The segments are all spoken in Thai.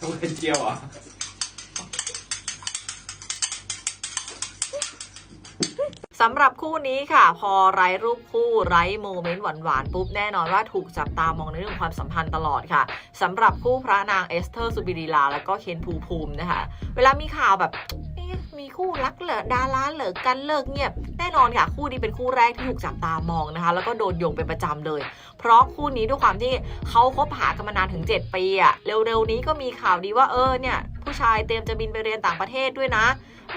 ตัวไมเจียวอะสำหรับคู่นี้ค่ะ พอไร้รูปคู่ไร้โมเมนต์หวานๆปุ๊บแน่นอนว่าถูกจับตามองในเรื่องความสัมพันธ์ตลอดค่ะสำหรับคู่พระนางเอสเธอร์สุบิรีลา และก็เคนภูภูมินะคะ เวลามีข่าวแบบ มีคู่รักเหรอดาราเหลิกกันเลิกเงียบ แน่นอนค่ะคู่นี้เป็นคู่แรกที่ถูกจับตามองนะคะ แล้วก็โดนโยงเป็นประจำเลย เพราะคู่นี้ด้วยความที่เขาคบหากันมานานถึง 7 ปีอะเร็วๆนี้ก็มีข่าวดีว่าเออเนี่ยผู้ชายเตรียมจะบินไปเรียนต่างประเทศด้วยนะ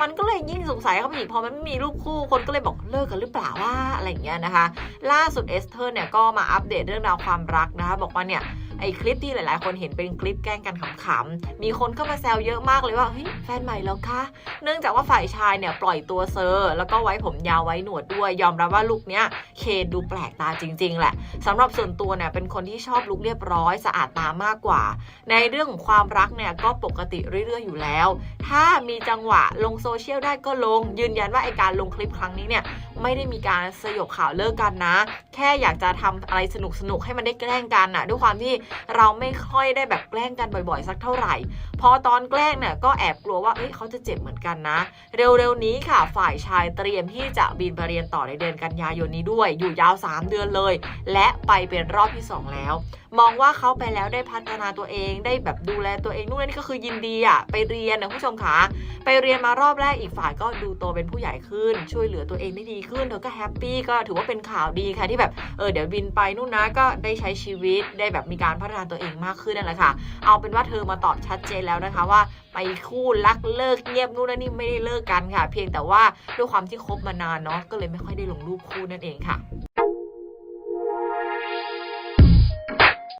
มันก็เลยยิ่งสงสัยเข้าไปอีกพอมันไม่มีรูปคู่คนก็เลยบอกเลิกกันหรือเปล่าว่าอะไรอย่างเงี้ยนะคะ ล่าสุดเอสเธอร์เนี่ยก็มาอัปเดตเรื่องราวความรักนะคะบอกว่าเนี่ย ไอคลิปที่หลาย ๆ คนเห็นเป็นคลิปแกล้งกันขำๆ มีคนเข้ามาแซวเยอะมากเลยว่าเฮ้ยแฟนใหม่แล้วคะ เนื่องจากว่าฝ่ายชายเนี่ยปล่อยตัวเซอร์ แล้วก็ไว้ผมยาวไว้หนวดด้วย ยอมรับว่าลุคเนี้ยเคนดูแปลกตาจริง ๆ แหละสำหรับส่วนตัวเนี่ยเป็นคนที่ชอบลุคเรียบร้อยสะอาดตามากกว่า ในเรื่องของความรักเนี่ยก็ปกติเรื่อย ๆ อยู่แล้ว ถ้ามีจังหวะลงโซเชียลได้ก็ลง ยืนยันว่าไอการลงคลิปครั้งนี้เนี่ยไม่ได้มีการสยบข่าวเลิกกันนะ แค่อยากจะทำอะไรสนุกๆให้มันได้แกล้งกันน่ะด้วยความที่เราไม่ค่อยได้แบบแกล้งกันบ่อย ๆ สักเท่าไหร่ พอตอนแกล้งเนี่ยก็แอบกลัวว่าเอ้ยเขาจะเจ็บเหมือนกันนะ เร็วๆนี้ค่ะ ฝ่ายชายเตรียมที่จะบินไปเรียนต่อในเดือนกันยายนนี้ด้วย อยู่ยาว 3 เดือนเลย และไปเป็นรอบที่ 2 แล้ว มองว่าเขาไปแล้วได้พัฒนาตัวเองได้แบบดูแลตัวเองนู่นนี่ก็คือยินดีอะไปเรียนนะคุณผู้ชมคะไปเรียนมารอบแรกอีกฝ่ายก็ดูโตเป็นผู้ใหญ่ขึ้น ช่วยเหลือตัวเองได้ดีขึ้นเธอก็แฮปปี้ก็ถือว่าเป็นข่าวดีค่ะที่แบบเออเดี๋ยวบินไปนู่นนะก็ได้ใช้ชีวิตได้แบบมีการพัฒนาตัวเองมากขึ้นนั่นแหละค่ะ เอาเป็นว่าเธอมาตอบชัดเจนแล้วนะคะว่าไปคู่รักเลิกเงียบนู่นนั่นนี่ไม่ได้เลิกกันค่ะ เพียงแต่ว่าด้วยความที่คบมานานเนาะก็เลยไม่ค่อยได้ลงรูปคู่นั่นเองค่ะ